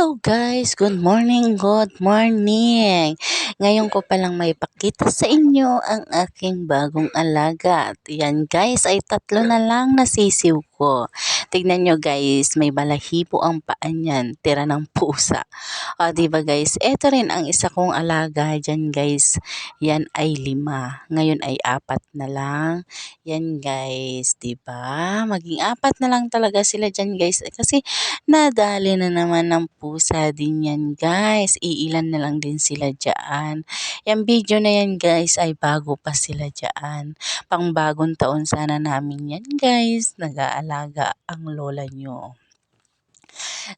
Hello guys! Good morning! Good morning! Ngayon ko palang may pakita sa inyo ang aking bagong alaga. At yan guys ay tatlo na lang nasisiw ko. Tignan nyo guys, may balahibo ang paan yan. Tira ng pusa. O diba guys, eto rin ang isa kong alaga dyan guys. Yan ay lima. Ngayon ay apat na lang. Yan guys, diba? Maging apat na lang talaga sila dyan guys. Kasi nadali na naman ng pusa din yan guys. Iilan na lang din sila dyan. Yung video na yan guys ay bago pa sila dyan. Pang bagong taon sana namin yan guys. Nag-aalaga ang lola nyo.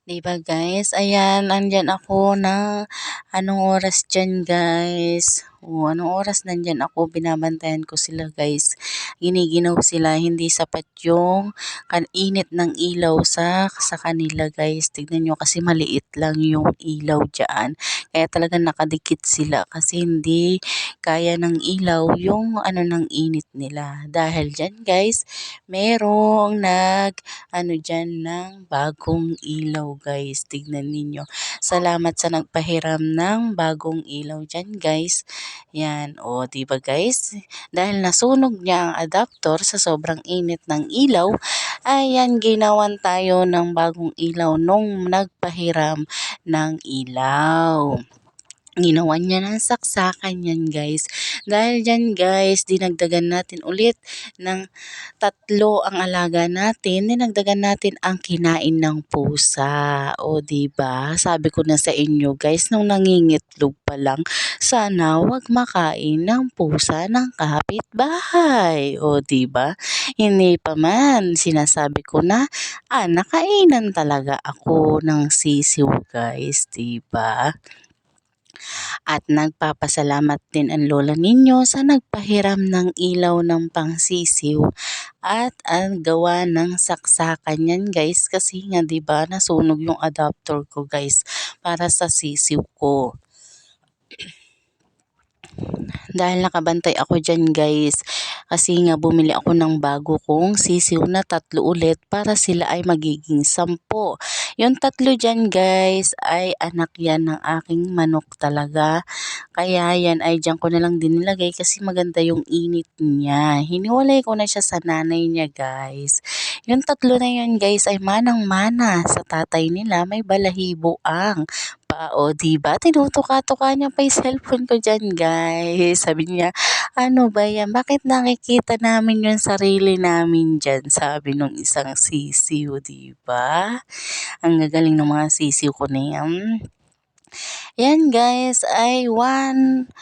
Diba guys? Ayan, andyan ako na anong oras dyan guys. O, anong oras nandyan ako, binabantayan ko sila guys. Giniginaw sila, hindi sapat yung init ng ilaw sa, sa kanila guys. Tignan nyo kasi maliit lang yung ilaw dyan. Kaya talagang nakadikit sila kasi hindi kaya ng ilaw yung ano ng init nila. Dahil dyan guys, merong nag ano dyan ng bagong ilaw guys. Tignan ninyo. Salamat sa nagpahiram ng bagong ilaw dyan guys. Yan, o, di ba guys? Dahil nasunog niya ang adapter sa sobrang init ng ilaw, ayan, ginawan tayo ng bagong ilaw nung nagpahiram ng ilaw ginawa niya ng saksakan yan guys. Dahil dyan guys, dinagdagan natin ulit ng tatlo ang alaga natin. Dinagdagan natin ang kinain ng pusa. O ba diba? Sabi ko na sa inyo guys, nung nangingitlog pa lang, sana wag makain ng pusa ng kapitbahay. O ba diba? Hindi pa man, sinasabi ko na, ah, nakainan talaga ako ng sisiw guys, diba? At nagpapasalamat din ang lola ninyo sa nagpahiram ng ilaw ng pangsisiw at ang gawa ng saksakan yan guys kasi nga 'di ba nasunog yung adapter ko guys para sa sisiw ko. Dahil nakabantay ako dyan guys kasi nga bumili ako ng bago kong sisiw na tatlo ulit para sila ay magiging sampo. Yung tatlo dyan guys ay anak yan ng aking manok talaga. Kaya yan ay dyan ko na lang din nilagay kasi maganda yung init niya. Hiniwalay ko na siya sa nanay niya guys. Yung tatlo na yan guys ay manang-mana sa tatay nila may balahibo ang pa o diba tinutuka-tuka niya pa yung cellphone ko dyan guys. Sabi niya ano ba yan bakit nakikita namin yung sarili namin dyan sabi nung isang sisiw diba. Ang gagaling ng mga sisiw ko na yan. Yan guys ay 1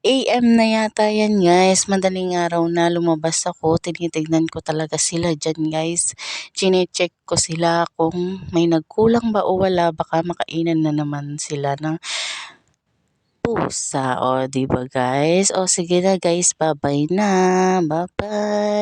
AM na yata yan guys. Madaling araw na lumabas ako. Tinitignan ko talaga sila dyan guys. Chine-check ko sila kung may nagkulang ba o wala. Baka makainan na naman sila ng pusa. O, ba guys? O, sige na guys. Bye-bye na. Bye-bye.